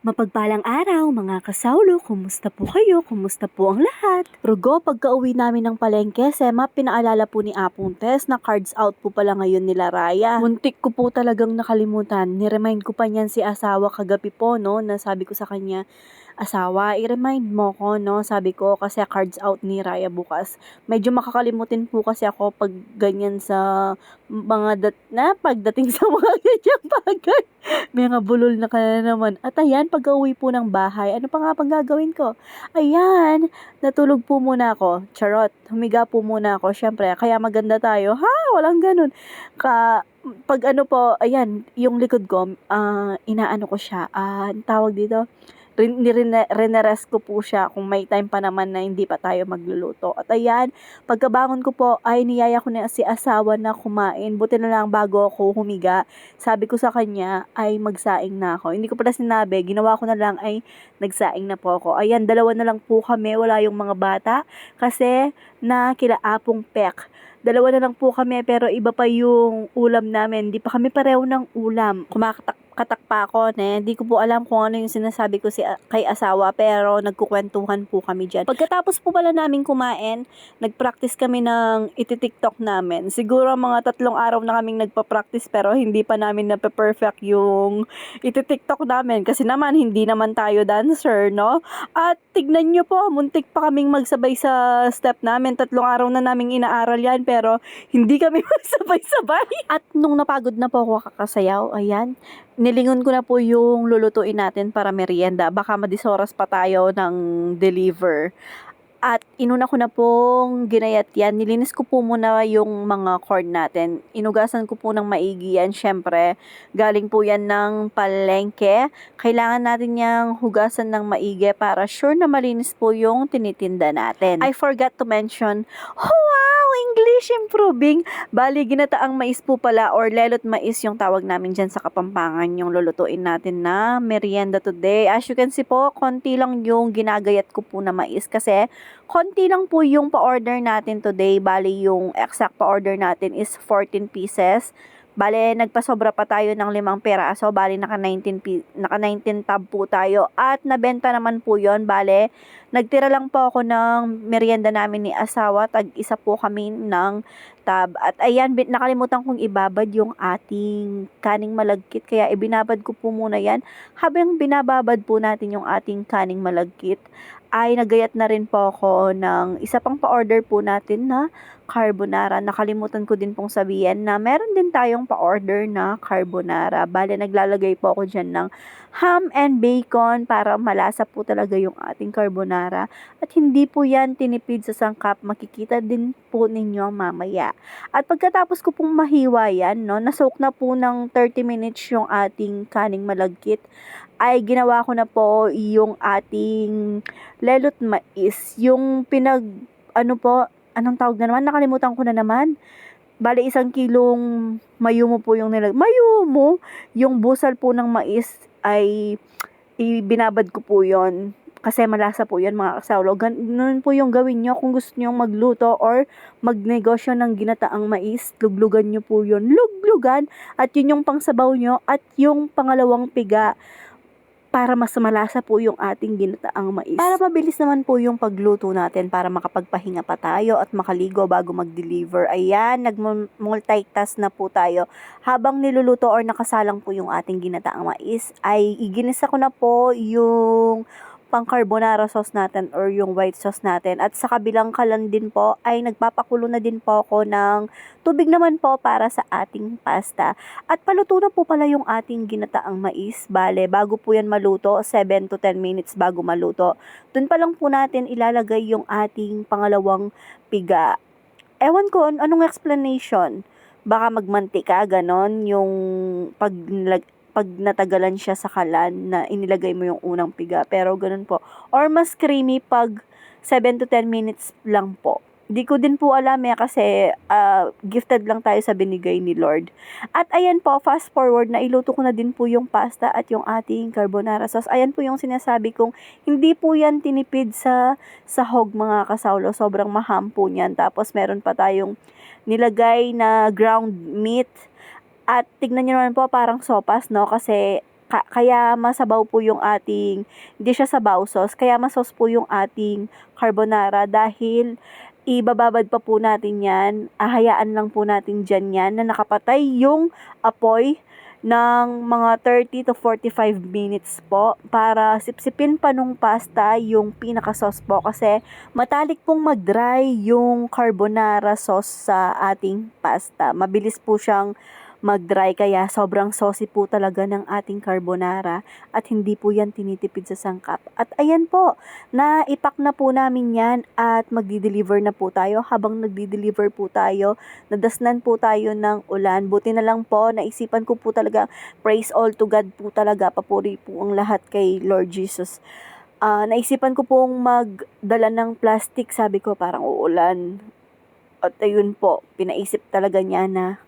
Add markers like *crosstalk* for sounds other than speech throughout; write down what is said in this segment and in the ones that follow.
Mapagpalang araw mga kasawlo, kumusta po kayo? Kumusta po ang lahat? Rugo, pagka-uwi namin ng palengke, Sema, pinaalala po ni Apong Tess na cards out po pala ngayon nila Raya. Muntik ko po talagang nakalimutan. Niremind ko pa niyan si asawa kagabi po, no, na sabi ko sa kanya, asawa, i-remind mo ko, no, sabi ko, kasi cards out ni Raya bukas. Medyo makakalimutin po kasi ako pag ganyan sa mga dat na pagdating *laughs* sa mga ganyang bagay. Mga bulol na ka na naman. At ayan, pag uwi po ng bahay, ano pa nga pang gagawin ko? Ayan, natulog po muna ako. Charot, humiga po muna ako. Syempre, kaya maganda tayo. Ha, walang ganun. Ka, pag ano po, ayan, yung likod ko, ah, inaano ko siya, ang tawag dito, rin, nirine- rinerest ko po siya kung may time pa naman na hindi pa tayo magluluto. At ayan, pagkabangon ko po ay niyaya ko na si asawa na kumain. Buti na lang bago ako humiga, sabi ko sa kanya ay magsaing na ako. Hindi ko pala sinabi, ginawa ko na lang ay nagsaing na po ako. Ayan, dalawa na lang po kami, wala yung mga bata kasi na kila Apong Pek. Dalawa na lang po kami pero iba pa yung ulam namin. Di pa kami pareho ng ulam. Kumakatak katak pa ako, ne. Di ko po alam kung ano yung sinasabi ko si, kay asawa pero nagkukwentuhan po kami dyan. Pagkatapos po pala namin kumain, nagpractice kami ng iti-tiktok namin. Siguro mga tatlong araw na kaming nagpa-practice pero hindi pa namin na-perfect yung iti-tiktok namin kasi naman hindi naman tayo dancer, no? At tignan nyo po, muntik pa kaming magsabay sa step namin. Tatlong araw na naming inaaral yan pero hindi kami *laughs* magsabay-sabay. At nung napagod na po ako kakasayaw, ayan, nilingon ko na po yung lulutuin natin para merienda. Baka madisoras pa tayo ng deliver. At inuna ko na pong ginayat yan. Nilinis ko po muna yung mga corn natin. Inugasan ko po ng maigi yan. Siyempre, galing po yan ng palengke. Kailangan natin yung hugasan ng maigi para sure na malinis po yung tinitinda natin. I forgot to mention, wow, English improving. Bali, ginataang mais po pala or lelot mais yung tawag namin dyan sa Kapampangan yung lulutuin natin na merienda today. As you can see po, konti lang yung ginagayat ko po na mais kasi konti lang po yung pa-order natin today. Bali, yung exact pa-order natin is 14 pieces. Bale, nagpasobra pa tayo ng limang peraso. Bale, naka 19, pi- naka 19 tab po tayo. At nabenta naman po yon Bale, nagtira lang po ako ng merienda namin ni asawa. Tag isa po kami ng tab. At ayan, nakalimutan kong ibabad yung ating kaning malagkit. Kaya ibinabad ko po muna yan. Habang binababad po natin yung ating kaning malagkit, ay nagayat na rin po ako ng isa pang pa-order po natin na carbonara. Nakalimutan ko din pong sabihin na meron din tayong pa-order na carbonara. Bale, naglalagay po ako dyan ng ham and bacon para malasa po talaga yung ating carbonara. At hindi po yan tinipid sa sangkap. Makikita din po ninyo mamaya. At pagkatapos ko pong mahiwa yan, no, nasoak na po ng 30 minutes yung ating kaning malagkit ay ginawa ko na po yung ating lelot mais. Yung pinag, ano po, anong tawag na naman? Nakalimutan ko na naman. Bale, isang kilong mayumo po yung nilag... Mayumo! Yung busal po ng mais ay ibinabad ko po yon kasi malasa po yan mga kasawlo. Ganun po yung gawin nyo kung gusto nyo magluto or magnegosyo ng ginataang mais. Luglugan nyo po yun. Luglugan. At yun yung pangsabaw nyo. At yung pangalawang piga para mas malasa po yung ating ginataang mais. Para mabilis naman po yung pagluto natin para makapagpahinga pa tayo at makaligo bago mag-deliver. Ayan, nag-multitask na po tayo. Habang niluluto or nakasalang po yung ating ginataang mais, ay iginisa ko na po yung pang carbonara sauce natin or yung white sauce natin. At sa kabilang kalan din po ay nagpapakulo na din po ako ng tubig naman po para sa ating pasta. At paluto na po pala yung ating ginataang mais. Bale, bago po yan maluto, 7 to 10 minutes bago maluto. Doon pa lang po natin ilalagay yung ating pangalawang piga. Ewan ko, anong explanation? Baka magmantika, ganon, yung pag pag natagalan siya sa kalan na inilagay mo yung unang piga. Pero ganun po. Or mas creamy pag 7 to 10 minutes lang po. Di ko din po alam eh kasi uh, gifted lang tayo sa binigay ni Lord. At ayan po, fast forward na iluto ko na din po yung pasta at yung ating carbonara sauce. Ayan po yung sinasabi kong hindi po yan tinipid sa sahog mga kasawlo. Sobrang maham po niyan. Tapos meron pa tayong nilagay na ground meat at tignan nyo naman po, parang sopas, no? Kasi ka- kaya masabaw po yung ating, hindi siya sabaw sauce, kaya masos po yung ating carbonara dahil ibababad pa po natin yan, ahayaan lang po natin dyan yan na nakapatay yung apoy ng mga 30 to 45 minutes po para sipsipin pa nung pasta yung pinaka sauce po kasi matalik pong mag-dry yung carbonara sauce sa ating pasta. Mabilis po siyang mag-dry kaya sobrang saucy po talaga ng ating carbonara at hindi po yan tinitipid sa sangkap. At ayan po, naipak na po namin yan at magdi-deliver na po tayo. Habang nagdi-deliver po tayo, nadasnan po tayo ng ulan. Buti na lang po, naisipan ko po talaga, praise all to God po talaga, papuri po ang lahat kay Lord Jesus. Ah, naisipan ko pong magdala ng plastic, sabi ko parang uulan. At ayun po, pinaisip talaga niya na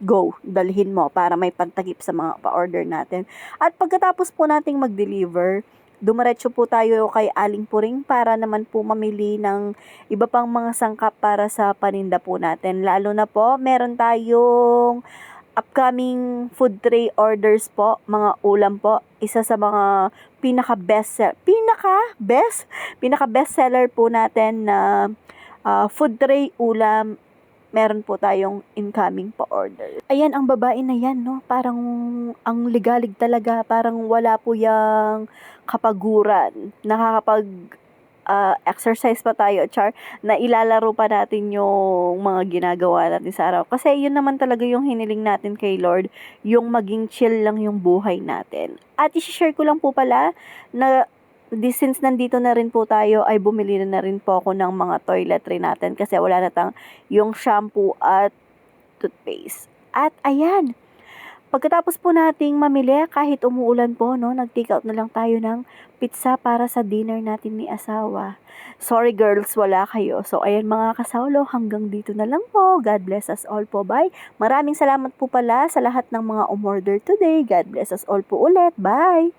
go, dalhin mo para may pantagip sa mga pa-order natin. At pagkatapos po nating mag-deliver, dumiretso po tayo kay Aling Puring para naman po mamili ng iba pang mga sangkap para sa paninda po natin. Lalo na po, meron tayong upcoming food tray orders po, mga ulam po. Isa sa mga pinaka best pinaka best pinaka best seller po natin na ah, food tray ulam meron po tayong incoming pa order. Ayan, ang babae na yan, no? Parang ang ligalig talaga. Parang wala po yung kapaguran. Nakakapag ah, exercise pa tayo, char, na ilalaro pa natin yung mga ginagawa natin sa araw. Kasi yun naman talaga yung hiniling natin kay Lord, yung maging chill lang yung buhay natin. At isi-share ko lang po pala na di since nandito na rin po tayo ay bumili na, na rin po ako ng mga toiletry natin kasi wala na tang yung shampoo at toothpaste. At ayan, pagkatapos po nating mamili kahit umuulan po no, nag-take out na lang tayo ng pizza para sa dinner natin ni asawa. Sorry girls, wala kayo. So ayan mga kasawlo, hanggang dito na lang po. God bless us all po. Bye. Maraming salamat po pala sa lahat ng mga umorder today. God bless us all po ulit. Bye.